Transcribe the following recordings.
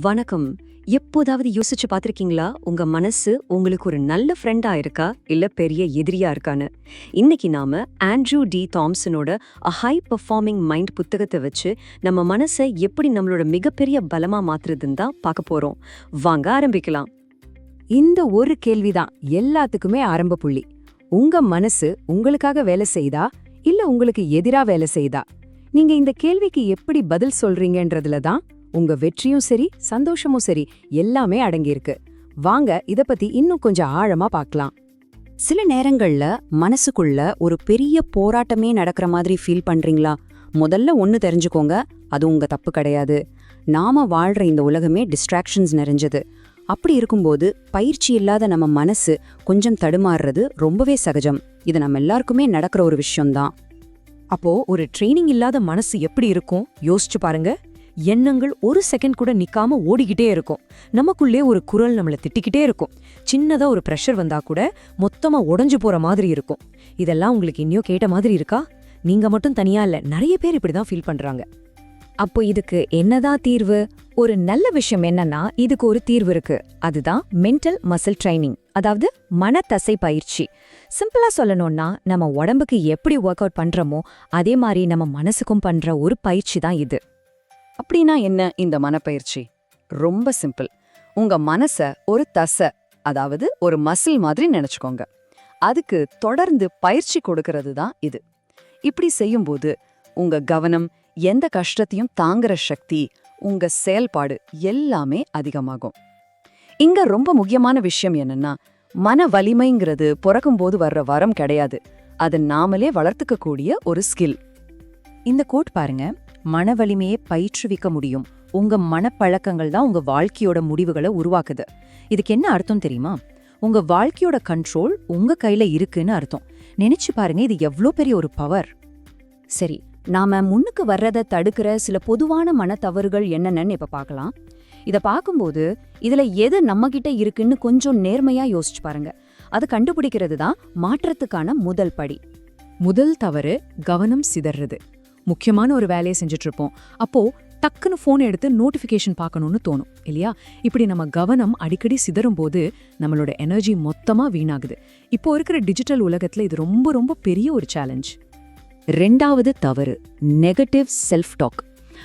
வணக்கம். எப்போதாவது யோசிச்சு பார்த்துருக்கீங்களா? உங்க மனசு உங்களுக்கு ஒரு நல்ல ஃப்ரெண்டா இருக்கா? இல்ல பெரிய எதிரியா இருக்கான்னு? இன்னைக்கு நாம ஆண்ட்ரூ டி தாம்சனோட அ ஹை பெர்ஃபார்மிங் மைண்ட் புத்தகத்தை வச்சு நம்ம மனசை எப்படி நம்மளோட மிகப்பெரிய பலமா மாத்துறதுன்னு தான் பார்க்க போறோம். வாங்க ஆரம்பிக்கலாம். இந்த ஒரு கேள்விதான் எல்லாத்துக்குமே ஆரம்ப புள்ளி. உங்க மனசு உங்களுக்காக வேலை செய்தா? இல்ல உங்களுக்கு எதிரா வேலை செய்தா? நீங்க இந்த கேள்விக்கு எப்படி பதில் சொல்றீங்கன்றதுல தான் உங்க வெற்றியும் சரி சந்தோஷமும் சரி எல்லாமே அடங்கியிருக்கு. வாங்க இத பத்தி இன்னும் கொஞ்சம் ஆழமா பார்க்கலாம் சில நேரங்கள்ல மனசுக்குள்ள ஒரு பெரிய போராட்டமே நடக்கிற மாதிரி ஃபீல் பண்றீங்களா? முதல்ல ஒன்னு தெரிஞ்சுக்கோங்க அது உங்க தப்பு கிடையாது. நாம வாழ்ற இந்த உலகமே டிஸ்ட்ராக்ஷன்ஸ் நிறைஞ்சது. அப்படி இருக்கும்போது பயிற்சி இல்லாத நம்ம மனசு கொஞ்சம் தடுமாறுறது ரொம்பவே சகஜம். இது நம்ம எல்லாருக்குமே நடக்கிற ஒரு விஷயம்தான். அப்போ ஒரு ட்ரைனிங் இல்லாத மனசு எப்படி இருக்கும்? யோசிச்சு பாருங்க. எண்ணங்கள் ஒரு செகண்ட் கூட நிக்காம ஓடிக்கிட்டே இருக்கும். நமக்குள்ளே ஒரு குரல் நம்மள திட்டிக்கிட்டே இருக்கும். சின்னதா ஒரு ப்ரெஷர் வந்தா கூட மொத்தமா உடஞ்சு போற மாதிரி இருக்கும். இதெல்லாம் உங்களுக்கு இன்னியோ கேட்ட மாதிரி இருக்கா? நீங்க மட்டும் தனியா இல்ல நிறைய பேர் இப்படிதான் ஃபீல் பண்றாங்க. அப்போ இதுக்கு என்னதான் தீர்வு? ஒரு நல்ல விஷயம் என்னன்னா இதுக்கு ஒரு தீர்வு இருக்கு. அதுதான் மென்டல் மசில் ட்ரைனிங் அதாவது மனத்தசை பயிற்சி. சிம்பிளா சொல்லணும்னா நம்ம உடம்புக்கு எப்படி ஒர்க் அவுட் பண்றோமோ அதே மாதிரி நம்ம மனசுக்கும் பண்ற ஒரு பயிற்சி தான் இது. அப்படின்னா என்ன இந்த மனப்பயிற்சி? ரொம்ப சிம்பிள். உங்க மனச ஒரு தசை அதாவது ஒரு மசில் மாதிரி நினைச்சுக்கோங்க. அதுக்கு தொடர்ந்து பயிற்சி கொடுக்கறது தான் இது. இப்படி செய்யும்போது உங்க கவனம் எந்த கஷ்டத்தையும் தாங்குற சக்தி உங்க செயல்பாடு எல்லாமே அதிகமாகும். இங்க ரொம்ப முக்கியமான விஷயம் என்னன்னா மன வலிமைங்கிறது பிறக்கும்போது வர்ற வரம் கிடையாது. அது நாமளே வளர்த்துக்க கூடிய ஒரு ஸ்கில். இந்த கோட் பாருங்க. மன வலிமையை பயிற்றுவிக்க முடியும். உங்க மனப்பழக்கங்கள் தான் உங்க வாழ்க்கையோட முடிவுகளை உருவாக்குது. இதுக்கு என்ன அர்த்தம் தெரியுமா? உங்க வாழ்க்கையோட கண்ட்ரோல் உங்க கையில இருக்குன்னு அர்த்தம். நினைச்சு பாருங்க இது எவ்வளோ பெரிய ஒரு பவர் சரி நாம முன்னுக்கு வர்றதை தடுக்கிற சில பொதுவான மனத்தவறுகள் என்னென்னு இப்ப பார்க்கலாம். இதை பார்க்கும்போது இதுல எது நம்ம கிட்ட இருக்குன்னு கொஞ்சம் நேர்மையா யோசிச்சு பாருங்க. அது கண்டுபிடிக்கிறது தான் மாற்றத்துக்கான முதல் படி. முதல் தவறு கவனம் சிதறது. முக்கியமான ஒரு வேலையை செஞ்சுட்டு இருப்போம் அப்போது டக்குன்னு ஃபோன் எடுத்து நோட்டிஃபிகேஷன் பார்க்கணும்னு தோணும் இல்லையா? இப்படி நம்ம கவனம் அடிக்கடி சிதறும் போது நம்மளோட எனர்ஜி மொத்தமாக வீணாகுது. இப்போ இருக்கிற டிஜிட்டல் உலகத்துல இது ரொம்ப ரொம்ப பெரிய ஒரு சேலஞ்ச் ரெண்டாவது தவறு நெகட்டிவ் செல்ஃப் டாக்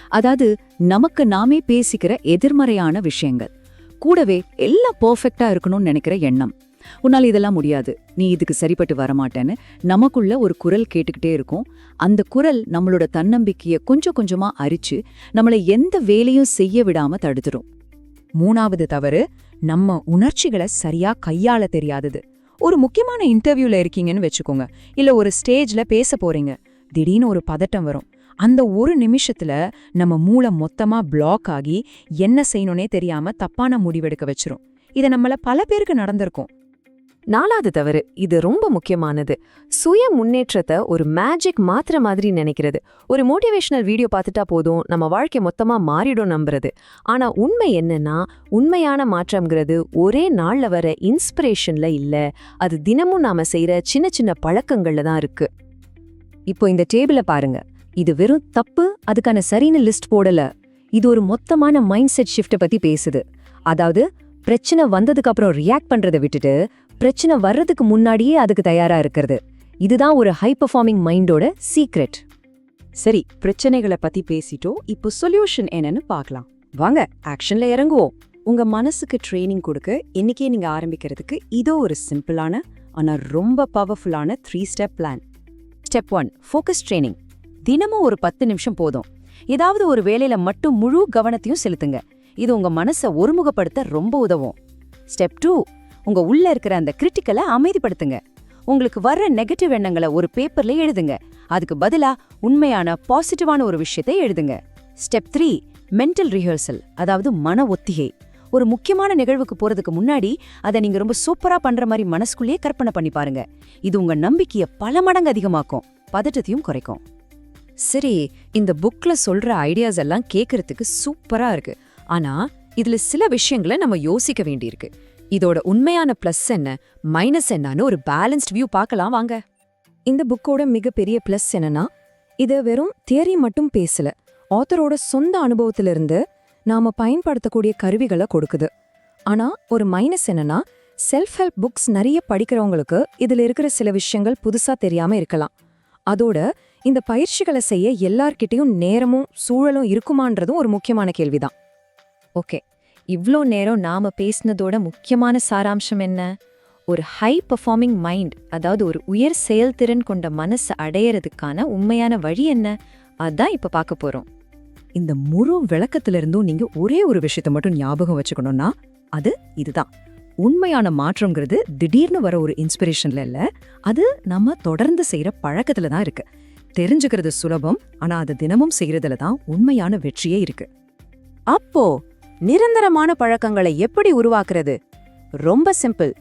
அதாவது நமக்கு நாமே பேசிக்கிற எதிர்மறையான விஷயங்கள். கூடவே எல்லாம் பர்ஃபெக்டாக இருக்கணும்னு நினைக்கிற எண்ணம். உன்னால் இதெல்லாம் முடியாது. நீ இதுக்கு சரிப்பட்டு வரமாட்டேன்னு நமக்குள்ள ஒரு குரல் கேட்டுக்கிட்டே இருக்கும். அந்த குரல் நம்மளோட தன்னம்பிக்கையை கொஞ்சம் கொஞ்சமா அரிச்சு நம்மளை எந்த வேலையும் செய்ய விடாம தடுத்துரும். மூணாவது தவறு நம்ம உணர்ச்சிகளை சரியா கையாள தெரியாதது. ஒரு முக்கியமான இன்டர்வியூல இருக்கீங்கன்னு வச்சுக்கோங்க. இல்ல ஒரு ஸ்டேஜ்ல பேச போறீங்க. திடீர்னு ஒரு பதட்டம் வரும். அந்த ஒரு நிமிஷத்துல நம்ம மூளை மொத்தமா பிளாக் ஆகி என்ன செய்யணும்னே தெரியாம தப்பான முடிவெடுக்க வச்சிரும். இது நம்மள பல பேருக்கு நடந்திருக்கும். நாலாவது தவறு இது ரொம்ப முக்கியமானது. சுய முன்னேற்றத்தை ஒரு மேஜிக் மாத்திர மாதிரி நினைக்கிறது. ஒரு மோட்டிவேஷனல் வீடியோ பார்த்துட்டா போதும் நம்ம வாழ்க்கை மொத்தமா மாறிடும் நம்புறது. ஆனா உண்மை என்னன்னா உண்மையான மாற்றம்ங்கிறது ஒரே நாள்ல வர இன்ஸ்பிரேஷன்ல இல்ல. அது தினமும் நாம செய்யற சின்ன சின்ன பழக்கங்கள்ல தான் இருக்கு. இப்போ இந்த டேபிள பாருங்க. இது வெறும் தப்பு அதுக்கான சரின்னு லிஸ்ட் போடல. இது ஒரு மொத்தமான மைண்ட் செட் ஷிஃப்ட்டை பத்தி பேசுது. அதாவது பிரச்சனை வந்ததுக்கு அப்புறம் ரியாக்ட் பண்றதை விட்டுட்டு பிரச்சனை வர்றதுக்கு முன்னாடியே அதுக்கு தயாரா இருக்கிறது. இதுதான் ஒரு ஹை பெர்ஃபார்மிங் மைண்டோட சீக்ரெட் சரி பிரச்சனைகளை பத்தி பேசிட்டோம் இப்போ சொல்யூஷன் என்னன்னு பார்க்கலாம். வாங்க ஆக்ஷன்ல இறங்குவோம். உங்க மனசுக்கு ட்ரைனிங் கொடுக்க இன்னைக்கே நீங்க ஆரம்பிக்கிறதுக்கு இதோ ஒரு சிம்பிளான ஆனா ரொம்ப பவர்ஃபுல்லான three step plan step one focus training தினமும் ஒரு பத்து நிமிஷம் போதும். ஏதாவது ஒரு வேலையில மட்டும் முழு கவனத்தையும் செலுத்துங்க. இது உங்க மனசை ஒருமுகப்படுத்த ரொம்ப உதவும். ஸ்டெப் டூ உங்க உள்ள இருக்கிற அந்த கிரிட்டிக்கலை அமைதிப்படுத்துங்க. உங்களுக்கு வர்ற நெகட்டிவ் எண்ணங்களை ஒரு பேப்பர்ல எழுதுங்க. அதுக்கு பதிலா உண்மையான பாசிட்டிவான ஒரு விஷயத்தை எழுதுங்க. ஸ்டெப் த்ரீ மென்டல் ரிஹர்சல் அதாவது மன ஒத்திகை. ஒரு முக்கியமான நிகழ்வுக்கு போறதுக்கு முன்னாடி அதை நீங்க ரொம்ப சூப்பரா பண்ற மாதிரி மனசுக்குள்ளேயே கற்பனை பண்ணி பாருங்க. இது உங்க நம்பிக்கையை பல மடங்கு அதிகமாக்கும். பதட்டத்தையும் குறைக்கும். சரி இந்த புக்ல சொல்ற ஐடியாஸ் எல்லாம் கேட்கறதுக்கு சூப்பரா இருக்கு. ஆனா இதுல சில விஷயங்களை நம்ம யோசிக்க வேண்டியிருக்கு. இதோட உண்மையான பிளஸ் என்ன மைனஸ் என்னன்னு ஒரு பேலன்ஸ்ட் வியூ பார்க்கலாம் வாங்க. இந்த புக்கோட மிகப்பெரிய ப்ளஸ் என்னன்னா இது வெறும் தியரி மட்டும் பேசல ஆத்தரோட சொந்த அனுபவத்திலிருந்து நாம பயன்படுத்தக்கூடிய கருவிகளை கொடுக்குது. ஆனா ஒரு மைனஸ் என்னன்னா செல்ஃப் ஹெல்ப் புக்ஸ் நிறைய படிக்கிறவங்களுக்கு இதுல இருக்கிற சில விஷயங்கள் புதுசா தெரியாம இருக்கலாம். அதோட இந்த பயிற்சிகளை செய்ய எல்லார்கிட்டையும் நேரமும் சூழலும் இருக்குமான்றதும் ஒரு முக்கியமான கேள்விதான். ஓகே. இவ்ளோ நேரம் நாம பேசினதோட முக்கியமான சாராம்சம் என்ன? ஒரு ஹை பர்ஃபார்மிங் மைண்ட் அதாவது ஒரு உயர் செயல்திறன் கொண்ட மனசை அடையிறதுக்கான உண்மையான வழி என்ன? அதான் இப்ப பார்க்க போறோம். இந்த முழு விளக்கத்திலிருந்தும் நீங்க ஒரே ஒரு விஷயத்தை மட்டும் ஞாபகம் வச்சுக்கணும்னா அது இதுதான். உண்மையான மாற்றங்கிறது திடீர்னு வர ஒரு இன்ஸ்பிரேஷன்ல இல்ல அது நம்ம தொடர்ந்து செய்யற பழக்கத்துல தான் இருக்கு. தெரிஞ்சுக்கிறது சுலபம் ஆனா அதை தினமும் செய்கிறதுல தான் உண்மையான வெற்றியே இருக்கு. அப்போ நிரந்தரமான பழக்கங்களை எப்படி உருவாக்குறது? ரொம்ப சிம்பிள்.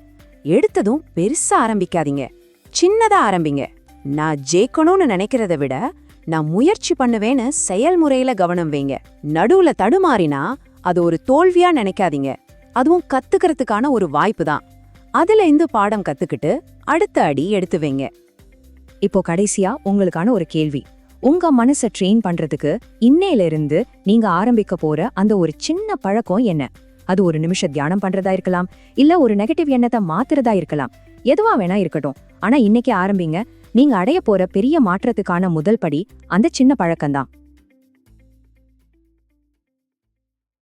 எடுத்ததும் பெருசா ஆரம்பிக்காதீங்க. சின்னதா ஆரம்பிங்க. நான் ஜெயிக்கணும்னு நினைக்கிறத விட நான் முயற்சி பண்ணுவேன்னு செயல்முறையில கவனம் வைங்க. நடுவுல தடுமாறினா அது ஒரு தோல்வியா நினைக்காதீங்க. அதுவும் கத்துக்கிறதுக்கான ஒரு வாய்ப்பு தான். அதுல இருந்து பாடம் கத்துக்கிட்டு அடுத்த அடி எடுத்து வைங்க. இப்போ கடைசியா உங்களுக்கான ஒரு கேள்வி. உங்க மனசை ட்ரெயின் பண்றதுக்கு இன்னையில இருந்து நீங்க ஆரம்பிக்க போற அந்த ஒரு சின்ன பழக்கம் என்ன? அது ஒரு நிமிஷ தியானம் பண்றதா இருக்கலாம் இல்ல ஒரு நெகட்டிவ் எண்ணத்தை மாத்துறதா இருக்கலாம். எதுவா வேணா இருக்கட்டும். ஆனா இன்னைக்கு ஆரம்பிங்க. நீங்க அடைய போற பெரிய மாற்றத்துக்கான முதல் படி அந்த சின்ன பழக்கம்தான்.